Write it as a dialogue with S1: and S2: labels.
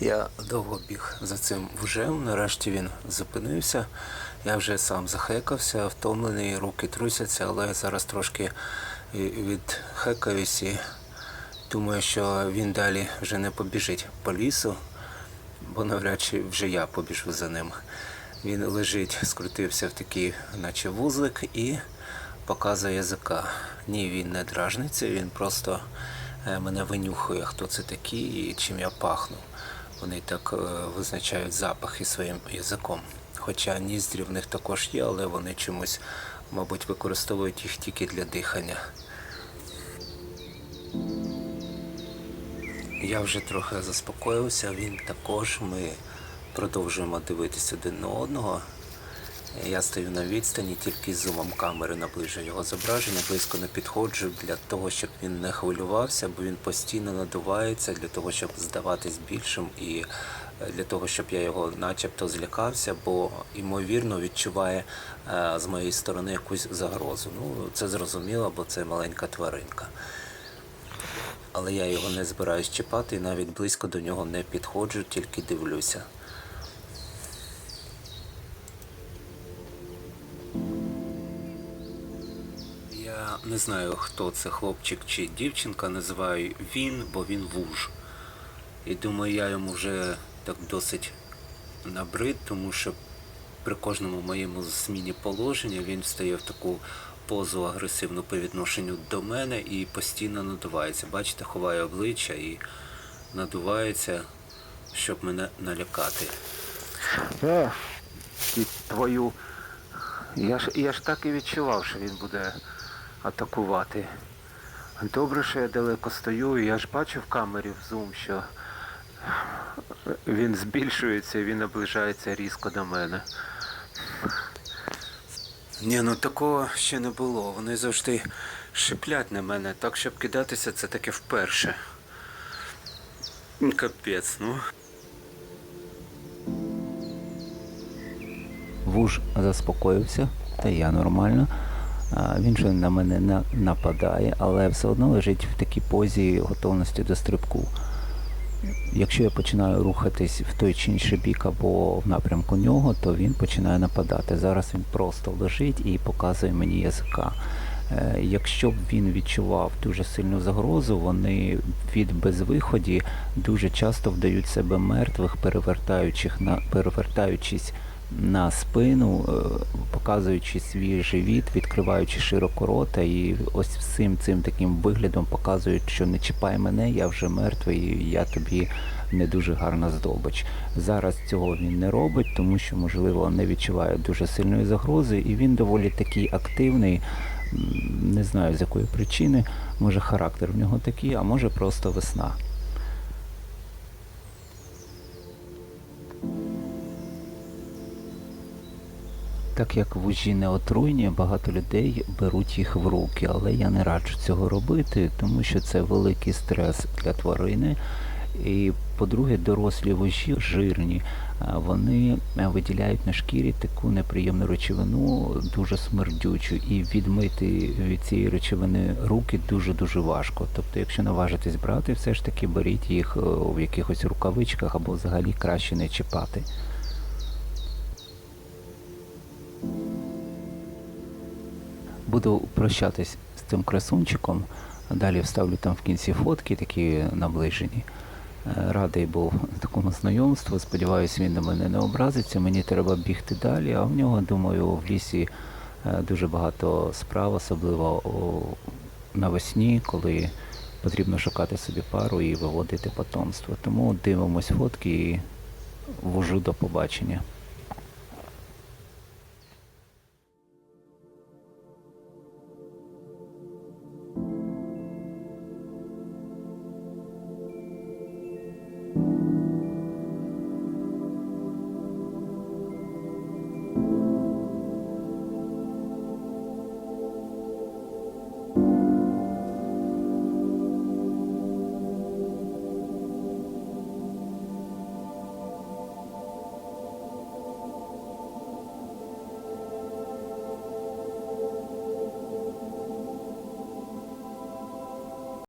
S1: Я довго біг за цим вужем, нарешті він зупинився. Я вже сам захекався, втомлений, руки трусяться, але я зараз трошки відхекаюсь і думаю, що він далі вже не побіжить по лісу, бо навряд чи вже я побіжу за ним. Він лежить, скрутився в такий, наче вузлик, і показує язика. Ні, він не дражниться, він просто е, мене винюхує, хто це такий і чим я пахну. Вони так е, визначають запахи своїм язиком. Хоча ніздрі в них також є, але вони чомусь, мабуть, використовують їх тільки для дихання. Я вже трохи заспокоївся, він також. Ми продовжуємо дивитися один на одного. Я стою на відстані, тільки з зумом камери наближую його зображення, близько не підходжу для того, щоб він не хвилювався, бо він постійно надувається для того, щоб здаватись більшим і е, для того, щоб я його начебто злякався, бо ймовірно відчуває е, з моєї сторони якусь загрозу. Ну, це зрозуміло, бо це маленька тваринка. Але я його не збираюсь чіпати і навіть близько до нього не підходжу, тільки дивлюся. Не знаю, хто це хлопчик чи дівчинка, називаю він, бо він вуж. І думаю, я йому вже так досить набрид, тому що при кожному моєму зміні положення він стає в таку позу агресивну по відношенню до мене і постійно надувається. Бачите, ховає обличчя і надувається, щоб мене налякати. Е, твою. Я ж, я ж так і відчував, що він буде атакувати. Добре, що я далеко стою, і я ж бачу в камері в зум, що він збільшується і він наближається різко до мене. Ні, ну такого ще не було. Вони завжди шиплять на мене, так щоб кидатися, це таке вперше. Капець, ну.
S2: Вуж заспокоївся, та я нормально. Він же на мене не нападає, але все одно лежить в такій позі готовності до стрибку. Якщо я починаю рухатись в той чи інший бік або в напрямку нього, то він починає нападати. Зараз він просто лежить і показує мені язика. Е, Якщо б він відчував дуже сильну загрозу, вони від безвиході дуже часто вдають себе мертвих, перевертаючих на перевертаючись на спину, е, показуючи свій живіт, відкриваючи широко рота, і ось всім цим таким виглядом показують, що не чіпай мене, я вже мертвий, і я тобі не дуже гарна здобич. Зараз цього він не робить, тому що, можливо, не відчуває дуже сильної загрози, і він доволі такий активний. Не знаю з якої причини, може характер в нього такий, а може просто весна. Так як вужі не отруйні, багато людей беруть їх в руки, але я не раджу цього робити, тому що це великий стрес для тварини. І по-друге, дорослі вужі жирні, вони е, виділяють на шкірі таку неприємну речовину, дуже смердючу, і відмити від цієї речовини руки дуже-дуже важко. Тобто, якщо наважитесь брати, все ж таки беріть їх е, в якихось рукавичках або взагалі краще не чіпати. Буду прощатись з цим красунчиком. Далі вставлю там в кінці фотки такі наближені. Е, Радий був такому знайомству. Сподіваюся, він на мене не образиться. Мені треба бігти далі, а в нього, думаю, в лісі е, дуже багато справ, особливо навесні, коли потрібно шукати собі пару і виводити потомство. Тому дивимось фотки і вожу до побачення.